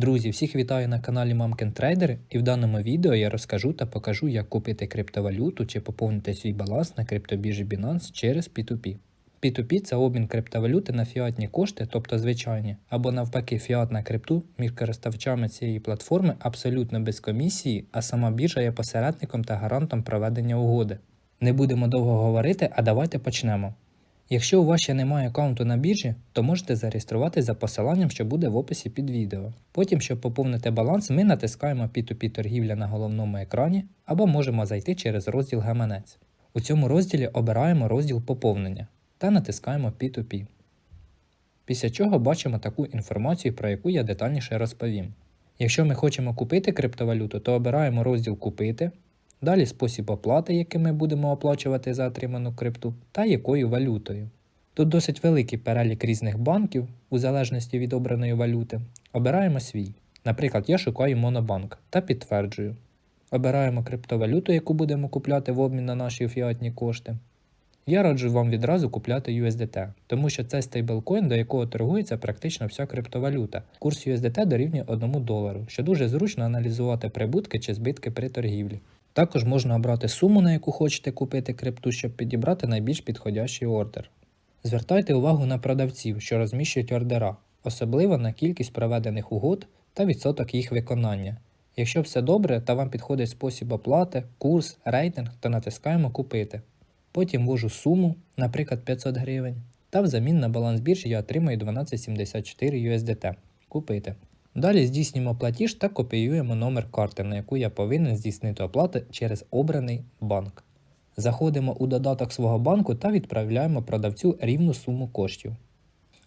Друзі, всіх вітаю на каналі Мамкин Трейдер і в даному відео я розкажу та покажу, як купити криптовалюту чи поповнити свій баланс на криптобіржі Binance через P2P. P2P це обмін криптовалюти на фіатні кошти, тобто звичайні, або навпаки фіат на крипту між користувачами цієї платформи абсолютно без комісії, а сама біржа є посередником та гарантом проведення угоди. Не будемо довго говорити, а давайте почнемо. Якщо у вас ще немає аккаунту на біржі, то можете зареєструвати за посиланням, що буде в описі під відео. Потім, щоб поповнити баланс, ми натискаємо P2P торгівля на головному екрані або можемо зайти через розділ гаманець. У цьому розділі обираємо розділ поповнення та натискаємо P2P. Після чого бачимо таку інформацію, про яку я детальніше розповім. Якщо ми хочемо купити криптовалюту, то обираємо розділ Купити, далі спосіб оплати, яким ми будемо оплачувати за отриману крипту, та якою валютою. Тут досить великий перелік різних банків, у залежності від обраної валюти. Обираємо свій. Наприклад, я шукаю Монобанк та підтверджую. Обираємо криптовалюту, яку будемо купляти в обмін на наші фіатні кошти. Я раджу вам відразу купляти USDT, тому що це стейблкоін, до якого торгується практично вся криптовалюта. Курс USDT дорівнює 1 долару, що дуже зручно аналізувати прибутки чи збитки при торгівлі. Також можна обрати суму, на яку хочете купити крипту, щоб підібрати найбільш підходящий ордер. Звертайте увагу на продавців, що розміщують ордера, особливо на кількість проведених угод та відсоток їх виконання. Якщо все добре та вам підходить спосіб оплати, курс, рейтинг, то натискаємо Купити. Потім ввожу суму, наприклад 500 гривень, та взамін на баланс біржі я отримую 1274 USDT. Купити. Далі здійснюємо платіж та копіюємо номер карти, на яку я повинен здійснити оплату через обраний банк. Заходимо у додаток свого банку та відправляємо продавцю рівну суму коштів.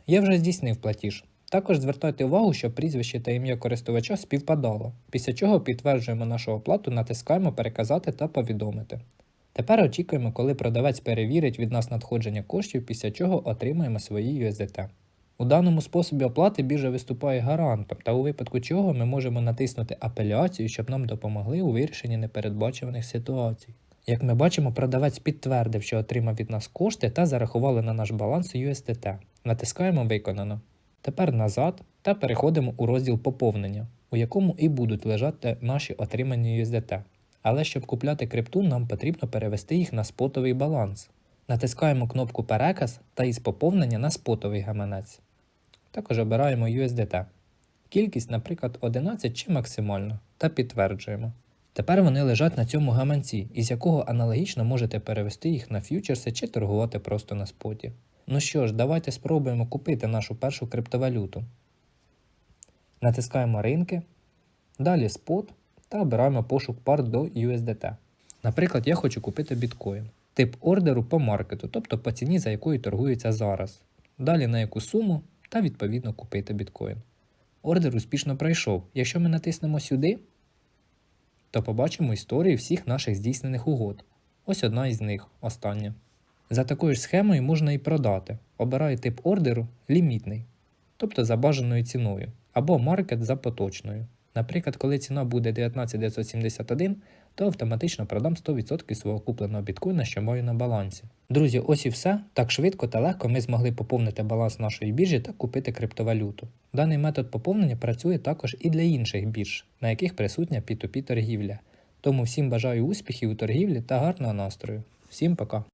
Я вже здійснив платіж. Також звертайте увагу, що прізвище та ім'я користувача співпадало, після чого підтверджуємо нашу оплату, натискаємо Переказати та повідомити. Тепер очікуємо, коли продавець перевірить від нас надходження коштів, після чого отримаємо свої USDT. У даному способі оплати біржа виступає гарантом, та у випадку чого ми можемо натиснути апеляцію, щоб нам допомогли у вирішенні непередбачуваних ситуацій. Як ми бачимо, продавець підтвердив, що отримав від нас кошти та зарахували на наш баланс USDT. Натискаємо Виконано. Тепер назад та переходимо у розділ поповнення, у якому і будуть лежати наші отримані USDT. Але щоб купляти крипту, нам потрібно перевести їх на спотовий баланс. Натискаємо кнопку Переказ та із поповнення на спотовий гаманець. Також обираємо USDT. Кількість, наприклад, 11 чи максимально, та підтверджуємо. Тепер вони лежать на цьому гаманці, із якого аналогічно можете перевести їх на ф'ючерси чи торгувати просто на споті. Ну що ж, давайте спробуємо купити нашу першу криптовалюту. Натискаємо ринки, далі спот та обираємо пошук пар до USDT. Наприклад, я хочу купити біткоін. Тип ордеру по маркету, тобто по ціні, за якою торгується зараз. Далі на яку суму та відповідно купити біткоін. Ордер успішно пройшов. Якщо ми натиснемо сюди, то побачимо історію всіх наших здійснених угод. Ось одна із них, остання. За такою ж схемою можна і продати. Обираю тип ордеру лімітний, тобто за бажаною ціною, або маркет за поточною. Наприклад, коли ціна буде 19971, то автоматично продам 100% свого купленого біткоїна, що маю на балансі. Друзі, ось і все. Так швидко та легко ми змогли поповнити баланс нашої біржі та купити криптовалюту. Даний метод поповнення працює також і для інших бірж, на яких присутня P2P торгівля. Тому всім бажаю успіхів у торгівлі та гарного настрою. Всім пока!